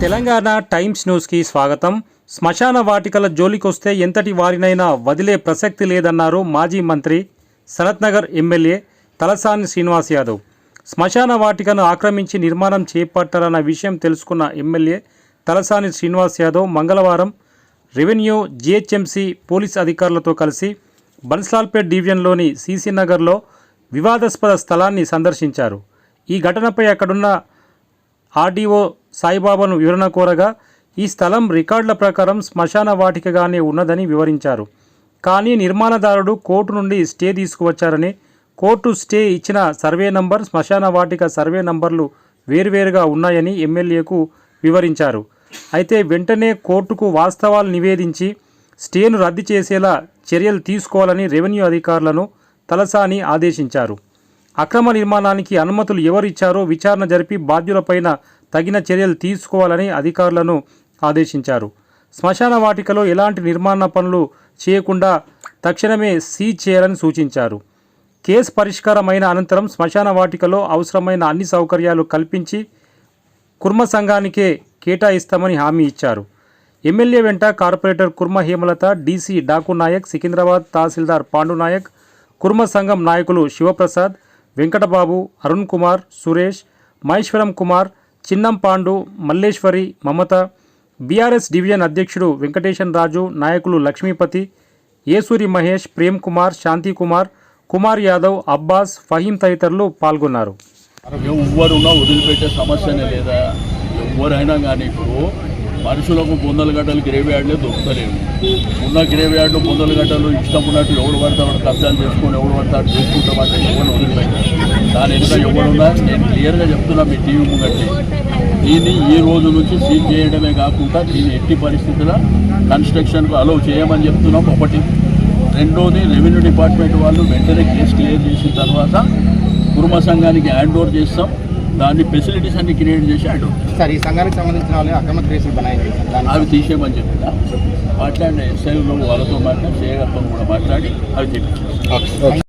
Telangana times న్యూస్కి స్వాగతం. శ్మశాన వాటికల జోలికొస్తే ఎంతటి వారినైనా వదిలే ప్రసక్తి లేదన్నారు మాజీ మంత్రి సనత్నగర్ ఎమ్మెల్యే తలసాని శ్రీనివాస్ యాదవ్. శ్మశాన వాటికను ఆక్రమించి నిర్మాణం చేపట్టాలన్న విషయం తెలుసుకున్న ఎమ్మెల్యే తలసాని శ్రీనివాస్ యాదవ్ మంగళవారం రెవెన్యూ జిహెచ్ఎంసీ పోలీస్ అధికారులతో కలిసి బన్స్లాల్పేట్ డివిజన్లోని సీసీ నగర్లో వివాదాస్పద స్థలాన్ని సందర్శించారు. ఈ ఘటనపై అక్కడున్న ఆర్డీఓ సాయిబాబాను వివరణ కోరగా ఈ స్థలం రికార్డుల ప్రకారం శ్మశాన వాటికగానే ఉన్నదని వివరించారు. కానీ నిర్మాణదారుడు కోర్టు నుండి స్టే తీసుకువచ్చారని కోర్టు స్టే ఇచ్చిన సర్వే నంబర్ శ్మశాన వాటిక సర్వే నంబర్లు వేర్వేరుగా ఉన్నాయని ఎమ్మెల్యేకు వివరించారు. అయితే వెంటనే కోర్టుకు వాస్తవాలు నివేదించి స్టేను రద్దు చేసేలా చర్యలు తీసుకోవాలని రెవెన్యూ అధికారులను తలసాని ఆదేశించారు. అక్రమ నిర్మాణానికి అనుమతులు ఎవరిచ్చారో విచారణ జరిపి బాధ్యులపైన తగిన చర్యలు తీసుకోవాలని అధికారులను ఆదేశించారు. శ్మశాన వాటికలో ఎలాంటి నిర్మాణ పనులు చేయకుండా తక్షణమే సీజ్ చేయాలని సూచించారు. కేసు పరిష్కారమైన అనంతరం శ్మశాన వాటికలో అవసరమైన అన్ని సౌకర్యాలు కల్పించి కుర్మ సంఘానికే కేటాయిస్తామని హామీ ఇచ్చారు. ఎమ్మెల్యే వెంట కార్పొరేటర్ కుర్మ హేమలత డీసీ డాకు నాయక్ సికింద్రాబాద్ తహసీల్దార్ పాండు నాయక్ కుర్మ సంఘం నాయకులు శివప్రసాద్ వెంకటబాబు అరుణ్ కుమార్ సురేష్ మహేశ్వరం కుమార్ చిన్నం పాండు మల్లేశ్వరి మమత బీఆర్ఎస్ డివిజన్ అధ్యక్షుడు వెంకటేశన్ రాజు నాయకులు లక్ష్మీపతి ఏసూరి మహేష్ ప్రేమ్ కుమార్ శాంతి కుమార్ కుమార్ యాదవ్ అబ్బాస్ ఫహీం తదితరులు పాల్గొన్నారు. ఎవ్వరున్నా వదిలిపెట్టే సమస్యనే లేదా? ఎవరైనా కానీ ఇప్పుడు మనుషులకు బొందల గడ్డలు గ్రేవ్ యార్డ్లే దొరుకుతలేవు. ఉన్న గ్రేవ్ యార్డు బొందల గడ్డలు ఇష్టం ఉన్నట్టు ఎవడు పడతాడు కబ్జాలు చేసుకొని ఎవడు పడతాడు చేసుకుంటామంటే ఎవరు వదిలిపెట్టారు. దాని వెనుక ఎవడున్నా నేను క్లియర్గా చెప్తున్నా మీ టీవీ ముంగట్టి దీన్ని ఈ రోజు నుంచి సీల్ చేయడమే కాకుండా దీన్ని ఎట్టి పరిస్థితుల్లో కన్స్ట్రక్షన్కు అలౌ చేయమని చెప్తున్నాం. ఒకటి రెండోది రెవెన్యూ డిపార్ట్మెంట్ వాళ్ళు వెంటనే కేసు క్లియర్ చేసిన తర్వాత కుర్మ సంఘానికి హ్యాండ్ ఓవర్ చేస్తాం. దాన్ని ఫెసిలిటీస్ అన్ని క్రియేట్ చేసి హ్యాండ్ ఓవర్ చేస్తాం. సార్ ఈ సంఘానికి సంబంధించిన వాళ్ళు అక్రమ కేసులు బనాయి అవి తీసేయమని చెప్పిన మాట్లాడిన ఎస్ఐలు వాళ్ళతో మాట్లాడి చేయగలతో కూడా మాట్లాడి అవి తెప్పించేస్తాం మీరు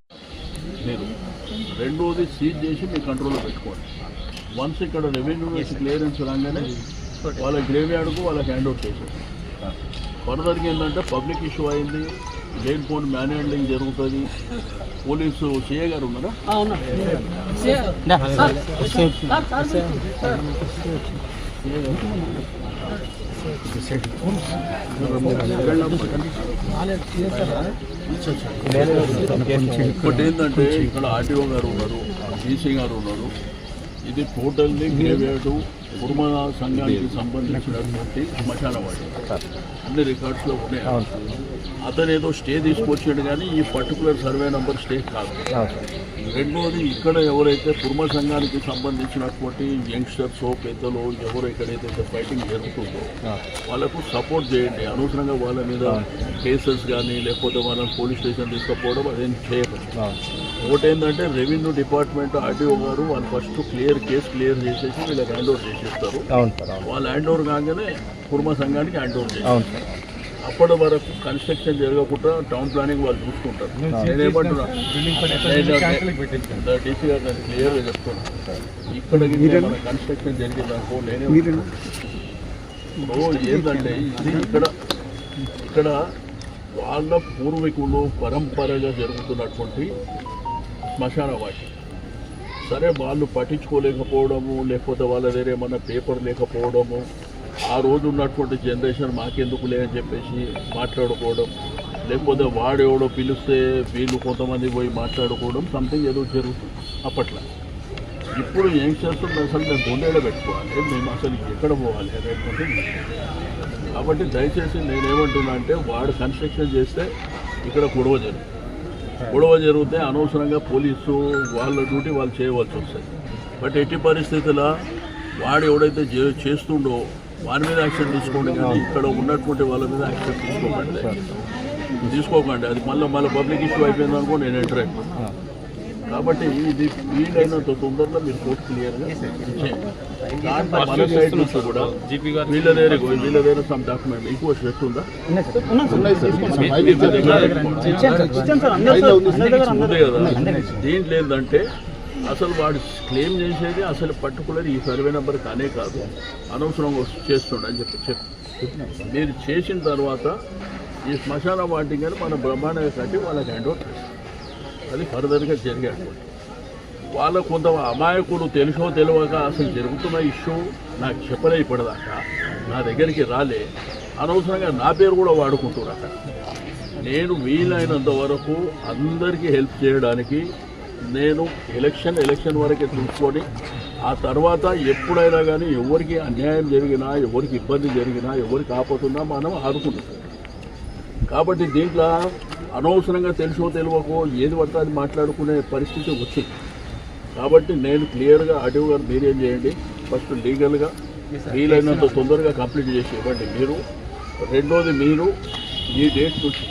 రెండోది సీజ్ చేసి మీ కంట్రోల్లో పెట్టుకోండి వన్స్ ఇక్కడ రెవెన్యూ నుంచి క్లియరెన్స్ రాగానే వాళ్ళ గ్రేవ్ యార్డ్కు వాళ్ళకి హ్యాండ్ ఓవర్ చేసేది ఫర్దర్గా ఏంటంటే పబ్లిక్ ఇష్యూ అయింది జైల్ ఫోన్ మ్యాన్ హ్యాండ్లింగ్ జరుగుతుంది పోలీసు సిఏ గారు ఉన్నారా ఇంకోటి ఏంటంటే ఇక్కడ ఆర్టీఓ గారు ఉన్నారు డీసీ గారు ఉన్నారు. ఇది టోటల్లీ గ్రేవేడు కుర్మ సంఘానికి సంబంధించినటువంటి శ్మశాన వాడి. అన్ని రికార్డ్స్లో ఉన్నాయి. అతను ఏదో స్టే తీసుకొచ్చాడు కానీ ఈ పర్టికులర్ సర్వే నెంబర్ స్టే కాదు. రెండోది ఇక్కడ ఎవరైతే కుర్మ సంఘానికి సంబంధించినటువంటి యంగ్స్టర్స్ పెద్దలు ఎవరు ఎక్కడైతే ఫైటింగ్ జరుగుతుందో వాళ్ళకు సపోర్ట్ చేయండి. అనవసరంగా వాళ్ళ మీద కేసెస్ కానీ లేకపోతే వాళ్ళని పోలీస్ స్టేషన్ తీసుకుపోవడం అదేం చేయదు ఒకటి ఏంటంటే రెవెన్యూ డిపార్ట్మెంట్ ఆర్డీఓ గారు వాళ్ళు ఫస్ట్ క్లియర్ కేసు క్లియర్ చేసేసి వీళ్ళకి హ్యాండ్ ఓవర్ చేసేస్తారు. అవును సార్ అవును. వాళ్ళు హ్యాండ్ ఓవర్ కాగానే కుర్మ సంఘానికి హ్యాండ్ ఓవర్ చేస్తారు. అవును సార్. అప్పటి వరకు కన్స్ట్రక్షన్ జరగకుండా టౌన్ ప్లానింగ్ వాళ్ళు చూసుకుంటారు. నేనేమంటున్నా డీసీ గారు నేను క్లియర్గా చెప్తున్నా ఇక్కడ మన కన్స్ట్రక్షన్ జరిగిందనుకో నేనే ఏంటంటే ఇది ఇక్కడ ఇక్కడ వాళ్ళ పూర్వీకులు పరంపరగా జరుగుతున్నటువంటి శ్మశాన వాటి సరే వాళ్ళు పట్టించుకోలేకపోవడము లేకపోతే వాళ్ళ దగ్గర ఏమన్నా పేపర్ లేకపోవడము ఆ రోజు ఉన్నటువంటి జనరేషన్ మాకెందుకు లేదని చెప్పేసి మాట్లాడుకోవడం లేకపోతే వాడెవడో పిలిస్తే వీళ్ళు కొంతమంది పోయి మాట్లాడుకోవడం సంథింగ్ ఏదో జరుగుతుంది అప్పట్లో. ఇప్పుడు ఏం చేస్తుంది అసలు మేము బొండేలో పెట్టుకోవాలి మేము అసలు ఎక్కడ పోవాలి అనేటువంటి కాబట్టి దయచేసి నేనేమంటున్నా అంటే వాడు కన్స్ట్రక్షన్ చేస్తే ఇక్కడ గొడవ జరుగుతుంది. గొడవ జరిగితే అనవసరంగా పోలీసు వాళ్ళ డ్యూటీ వాళ్ళు చేయవలసి వస్తుంది. బట్ ఎట్టి పరిస్థితుల్లో వాడు ఎవడైతే చే- చేస్తుండో వారి మీద యాక్షన్ తీసుకోండి కానీ ఇక్కడ ఉన్నటువంటి వాళ్ళ మీద యాక్షన్ తీసుకోకండి. తీసుకోకండి. అది మళ్ళీ మళ్ళీ పబ్లిక్ ఇష్యూ అయిపోయింది అనుకో నేను ఎంటర్ అయిపోయాను కాబట్టి ఇది వీలైనంత తొందరలో మీరు కోర్టు క్లియర్గా దాంట్లో మన సైడ్ నుంచి కూడా వీళ్ళ దగ్గర వీళ్ళ దగ్గర సమ్ డాక్యుమెంట్ ఇంకో సెట్ ఉందా? ఉంది. కదా. దీంట్లో ఏంటంటే అసలు వాడు క్లెయిమ్ చేసేది అసలు పర్టికులర్ ఈ సర్వే నెంబర్ కానే కాదు. అనవసరంగా వస్తు- చేస్తుండని చెప్పి చెప్పి. మీరు చేసిన తర్వాత ఈ శ్మశాన వాటికని మన బ్రహ్మాండంగా కట్టి వాళ్ళకి హ్యాండ్ ఓవర్ చేస్తాం అది ఫర్దర్గా జరిగేటువంటి వాళ్ళ కొంత అమాయకులు తెలుసో తెలియక అసలు జరుగుతున్న ఇష్యూ నాకు చెప్పలే ఇప్పటిదాకా నా దగ్గరికి రాలే. అనవసరంగా నా పేరు కూడా వాడుకుంటున్నారట నేను వీలైనంత వరకు అందరికీ హెల్ప్ చేయడానికి నేను ఎలక్షన్ ఎలక్షన్ వరకే చూసుకొని ఆ తర్వాత ఎప్పుడైనా కానీ ఎవరికి అన్యాయం జరిగినా ఎవరికి ఇబ్బంది జరిగినా ఎవరికి ఆపతున్నా మనం ఆడుకుంటున్నాం కాబట్టి దీంట్లో అనవసరంగా తెలుసో తెలియకో ఏది పడితే అది మాట్లాడుకునే పరిస్థితి వచ్చింది. కాబట్టి నేను క్లియర్గా అటు గారు మీరేం చేయండి? ఫస్ట్ లీగల్గా వీలైనంత తొందరగా కంప్లీట్ చేసి ఇవ్వండి మీరు రెండోది మీరు ఈ డేట్ నుంచి